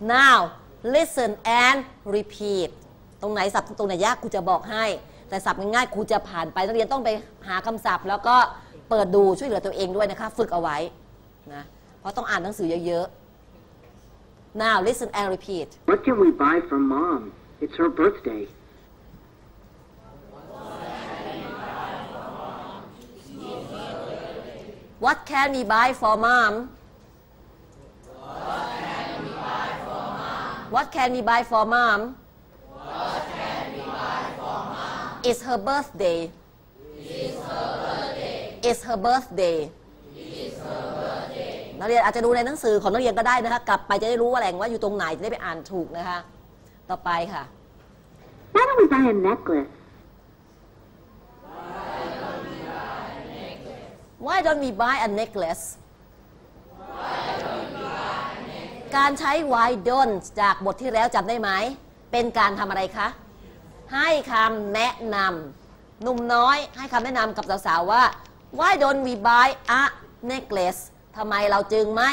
now listen and repeat ตรงไหนศัพท์ตรงไหนยากครูจะบอกให้ แต่ศัพท์ง่ายๆครูจะผ่านไปนักเรียนต้องไปหาคำศัพท์ แล้วก็เปิดดูช่วยเหลือตัวเองด้วยนะคะ ฝึกเอาไว้นะเพราะต้องอ่านหนังสือเยอะๆ now listen and repeat What can we buy for Mom? It's her birthday. what can we buy for mom what can we buy for mom it's her birthday it's her birthday นักเรียนอาจจะดูในหนังสือของนักเรียนก็ได้นะคะ กลับไปจะได้รู้ว่าแหล่งว่าอยู่ตรงไหนจะได้ไปอ่านถูกนะคะ ต่อไปค่ะ Why don't we buy a necklace? Why don't we buy a necklace การใช้ why don't จากบทที่แล้วจำได้ไหม เป็นการทำอะไรคะ ให้คำแนะนำหนุ่มน้อยให้คำแนะนำกับสาวๆว่า why don't we buy a necklace ทำไมเราจึงไม่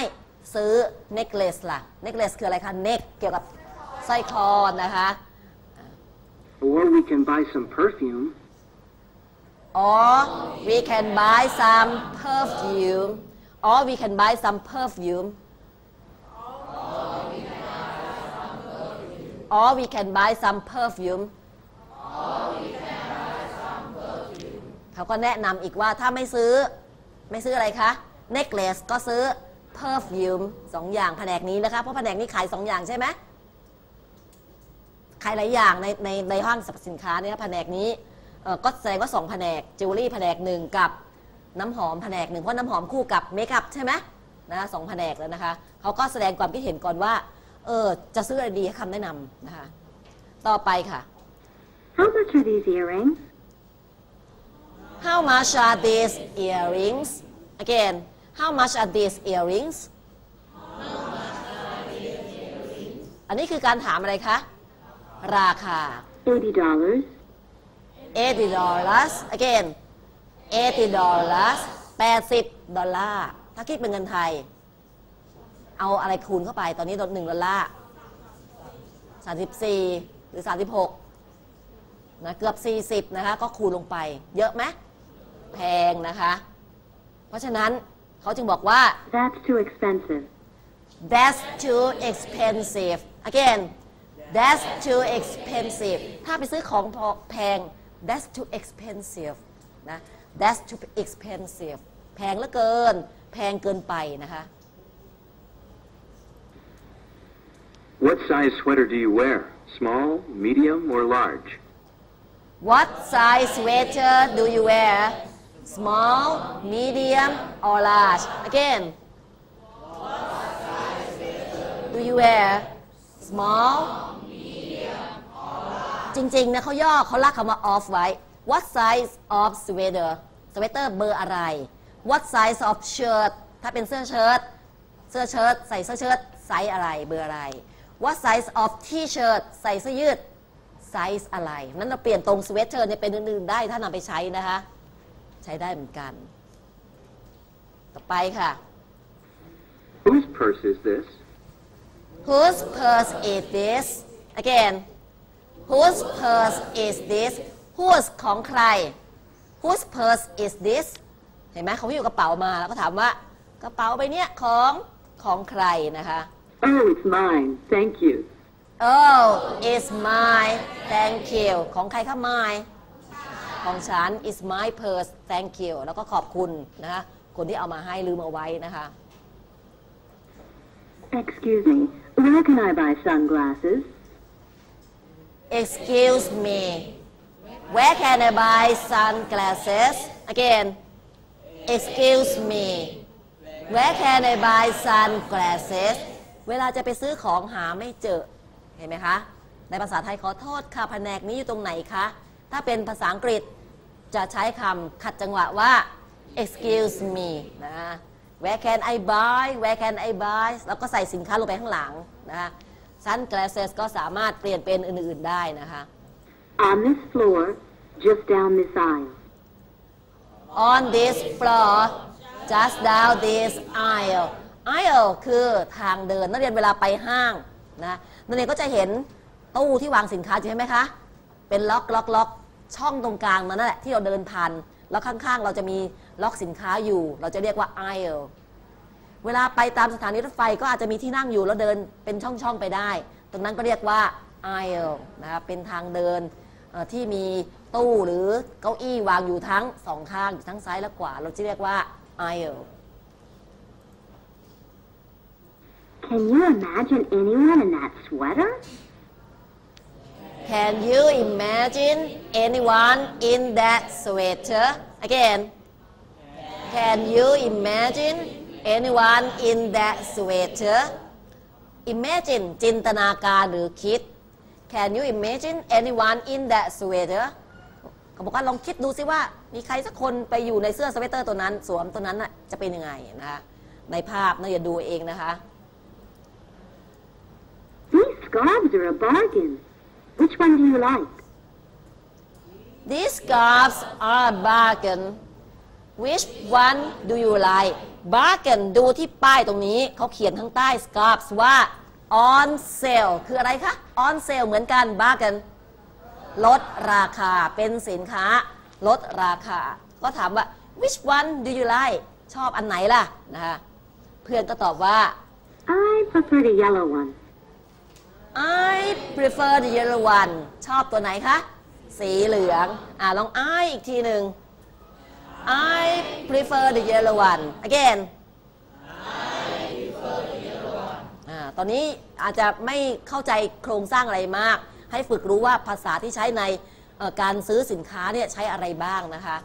ซื้อ necklace ล่ะ necklace คืออะไรคะ neck เกี่ยวกับสร้อยคอนะคะ Or we can buy some perfume. or we can buy some perfume or we can buy some perfume or we can buy some perfume เขาก็แนะนำอีกว่าถ้าไม่ซื้อ ไม่ซื้ออะไรคะ necklace ก็ซื้อ perfume สองอย่างแผนกนี้นะคะ เพราะแผนกนี้ขายสองอย่างใช่ไหมขายหลายอย่างในในในห้างสรรพสินค้าเนี่ยแผนกนี้ก็แสดงว่าสองแผนกจิวเวลรี่แผนกหนึ่งกับน้ำหอมแผนกหนึ่งเพราะน้ำหอมคู่กับเมคอัพใช่ไหมนะสองแผนกแล้วนะคะเขาก็แสดงความคิดเห็นก่อนว่า เออจะซื้ออะไรดีให้คำแนะนำนะคะ ต่อไปค่ะ How much are these earrings? How much are these earrings again How much are these earrings อันนี้คือการถามอะไรคะ ราคา Eighty dollars. 80 dollars again 80 dollars 80ดอลลาร์ ถ้าคิดเป็นเงินไทย เอาอะไรคูณเข้าไป ตอนนี้ลด1ดอลลาร์34หรือ36นะเกือบ40นะคะ ก็คูณลงไป เยอะไหมแพงนะคะ เพราะฉะนั้นเขาจึงบอกว่า That's too expensive. that's too expensive again that's too expensive ถ้าไปซื้อของแพง that's too expensive นะ that's too expensive แพงเหลือเกิน แพงเกินไปนะคะ What size sweater do you wear? Small, medium, or large? what size sweater do you wear small medium or large again do you wear small Medium. Large. จริงๆนะเขาย่อเขาลากคำว่า off ไว้ what size of sweater sweater เบอร์อะไร what size of shirt ถ้าเป็นเสื้อเชิ้ตเสื้อเชิ้ตใส่เสื้อเชิ้ตไซส์อะไรเบอร์อะไร what size of t-shirt ใส่เสื้อยืดไซส์อะไรนั้นเราเปลี่ยนตรง sweater เนี่ยเป็นอื่นๆได้ถ้านำไปใช้นะคะ ใช้ได้เหมือนกัน ต่อไปค่ะ Whose purse is this? Whose purse is this again Whose purse is this Whose ของใคร Whose purse is this เห็นไหมเขาอยู่กระเป๋ามาแล้วก็ถามว่ากระเป๋าใบเนี้ยของของใครนะคะ Oh, it's mine. Thank you. Oh it's mine thank you ของใครคะ mine ของฉัน is my purse thank you แล้วก็ขอบคุณนะคะคนที่เอามาให้ลืมเอาไว้นะคะ Excuse me. Where can I buy sunglasses? Excuse me where can I buy sunglasses again Excuse me where can I buy sunglasses เวลาจะไปซื้อของหาไม่เจอ เห็นไหมคะ ในภาษาไทยขอโทษค่ะแผนกนี้อยู่ตรงไหนคะ ถ้าเป็นภาษาอังกฤษจะใช้คำขัดจังหวะว่า excuse me นะ where can I buy where can I buy แล้วก็ใส่สินค้าลงไปข้างหลังนะคะ sunglasses ก็สามารถเปลี่ยนเป็นอื่น ๆ ได้นะคะ On this floor, just down this aisle. on this floor just down this aisle aisle คือทางเดินนักเรียนเวลาไปห้างนะนักเรียนก็จะเห็นตู้ที่วางสินค้าใช่ไหมคะ เป็นล็อกล็อกล็อกช่องตรงกลางมันนั่นแหละที่เราเดินผ่าน แล้วข้างๆ เราจะมีล็อกสินค้าอยู่ เราจะเรียกว่า aisle เวลาไปตามสถานีรถไฟก็อาจจะมีที่นั่งอยู่แล้วเดินเป็นช่องๆไปได้ ตรงนั้นก็เรียกว่า aisle นะครับเป็นทางเดินที่มีตู้หรือเก้าอี้วางอยู่ทั้งสองข้างทั้งซ้ายและขวา เราจะเรียกว่า aisle Can you imagine anyone in that sweater? Can you imagine anyone in that sweater again Can you imagine anyone in that sweater Imagine จินตนาการหรือคิด Can you imagine anyone in that sweater เขาบอกว่าลองคิดดูซิว่า มีใครสักคนไปอยู่ในเสื้อสเวตเตอร์ตัวนั้น สวมตัวนั้นน่ะจะเป็นยังไงนะคะในภาพนะอย่าดูเองนะคะ These scarves are a bargain. Which one do you like? These scarves are a bargain Which one do you like bargain ดูที่ป้ายตรงนี้เขาเขียนข้างใต้ scarves ว่า on sale คืออะไรคะ on sale เหมือนกัน bargain ลดราคาเป็นสินค้า ลดราคา ก็ถามว่า which one do you like ชอบอันไหนล่ะนะคะเพื่อนก็ตอบว่า I prefer the yellow one. I prefer the yellow one ชอบตัวไหนคะ สีเหลือง อ่าลอง I อีกทีหนึ่ง I prefer the yellow one again อ่าตอนนี้อาจจะไม่เข้าใจโครงสร้างอะไรมาก ให้ฝึกรู้ว่าภาษาที่ใช้ในการซื้อสินค้าเนี่ยใช้อะไรบ้างนะคะ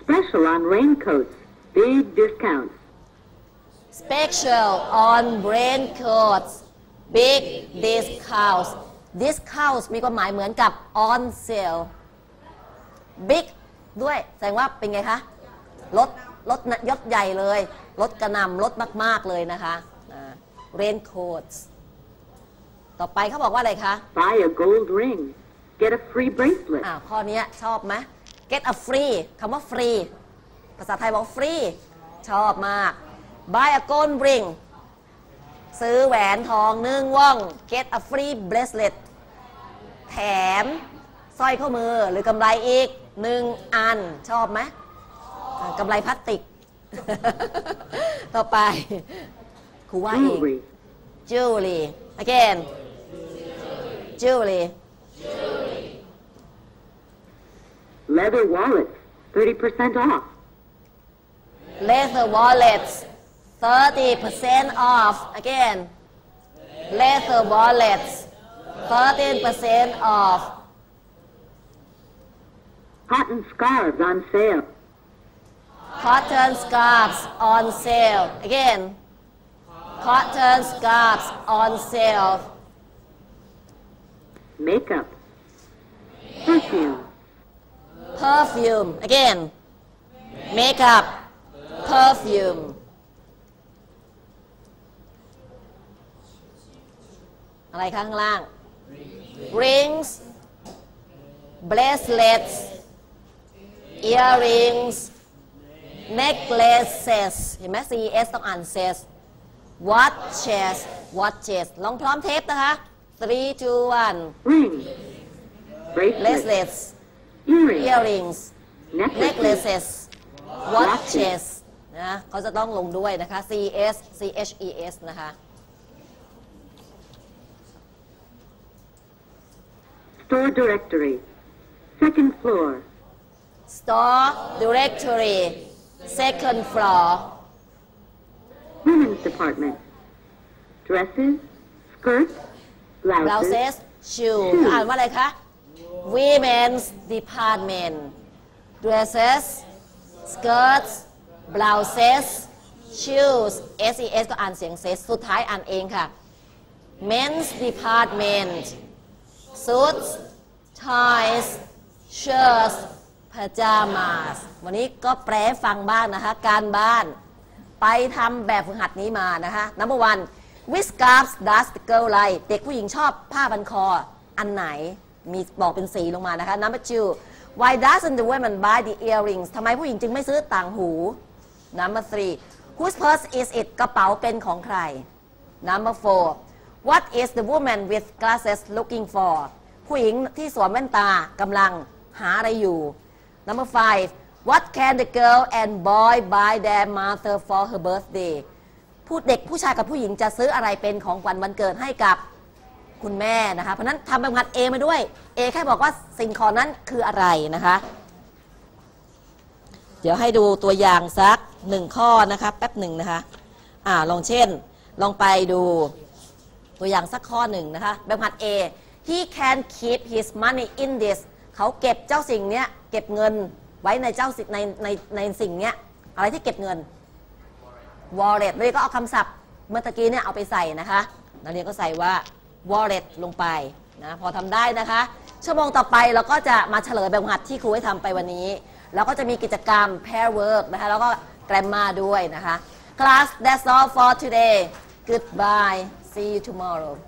Special on raincoats. Big discounts. Special on raincoats big discounts discounts มีความหมายเหมือนกับ on sale big ด้วยแสดงว่าเป็นไงคะลดลดยศใหญ่เลยลดกระหนำลดมาก ๆ เลยนะคะอ่า raincoats ต่อไปเขาบอกว่าอะไรคะ Buy a gold ring. Get a free bracelet. อ่าข้อเนี้ยชอบไหม get a free คำว่า free ภาษาไทยบอก free ชอบมาก buy a gold ring ซื้อแหวนทองหนึ่งว่อง get a free bracelet แถมสร้อยข้อมือหรือกำไรอีกหนึ่งอันชอบไหมอ่ากำไรพลาสติก ต่อไปครูว่าอีก Jewelry. jewelry again jewelry Leather wallets. 30% off. leather wallets 30% off. Again leather wallets 30% off. Cotton scarves on sale. cotton scarves on sale. Again cotton scarves on sale. Makeup. Perfume. perfume. Again makeup. Perfume อะไรข้างล่าง rings bracelets earrings necklaces เห็นไหม cs ต้องอ่าน ses watches watches ลองพร้อมเทปนะคะ three two one Rings. Bracelets. bracelets Earrings. earrings Necklaces. necklaces watches นะเขาจะต้องลงด้วยนะคะ csches นะคะ Store directory. Second floor. store directory second floor Women's department. Dresses. Skirts. Blouses. blouses shoes อ่านว่าอะไรคะ women's department dresses skirts blouses shoes ses ก็อ่านเสียง ses สุดท้ายอ่านเองค่ะ men's department suits ties shirts pajamas วันนี้ก็แปลฟังบ้างนะคะ การบ้าน ไปทำแบบฝึกหัดนี้มานะคะ number one which scarves does the girl like เด็กผู้หญิงชอบผ้าพันคอ อันไหนมีบอกเป็นสีลงมานะคะ number two why doesn't the woman buy the earrings ทำไมผู้หญิงจึงไม่ซื้อต่างหู number three whose purse is it กระเป๋าเป็นของใคร number four what is the woman with glasses looking for ผู้หญิงที่สวมแว่นตากำลังหาอะไรอยู่ number five what can the girl and boy buy their mother for her birthday ผู้เด็กผู้ชายกับผู้หญิงจะซื้ออะไรเป็นของขวัญวันเกิดให้กับคุณแม่นะคะเพราะนั้นทำแบบหัด A มาด้วย A แค่บอกว่าสิ่งของนั้นคืออะไรนะคะ เดี๋ยวให้ดูตัวอย่างสักหนึ่งข้อนะคะแป๊บหนึ่งนะคะอ่าลองเช่น ลองไปดู ตัวอย่างสักข้อหนึ่งนะคะแบบหัด A he can keep his money in this เขาเก็บเจ้าสิ่งเนี้ยเก็บเงินไว้ในเจ้าสิ่งในในในสิ่งเนี้ยอะไรที่เก็บเงิน wallet นักเรียนก็เอาคำศัพท์เมื่อตะกี้เนี่ยเอาไปใส่นะคะนักเรียนก็ใส่ว่า wallet ลงไปนะพอทำได้นะคะ ชั่วโมงต่อไปเราก็จะมาเฉลยแบบหัดที่ครูให้ทำไปวันนี้ แล้วก็จะมีกิจกรรม pair work นะคะแล้วก็ grammar ด้วยนะคะ class that's all for today goodbye See you tomorrow.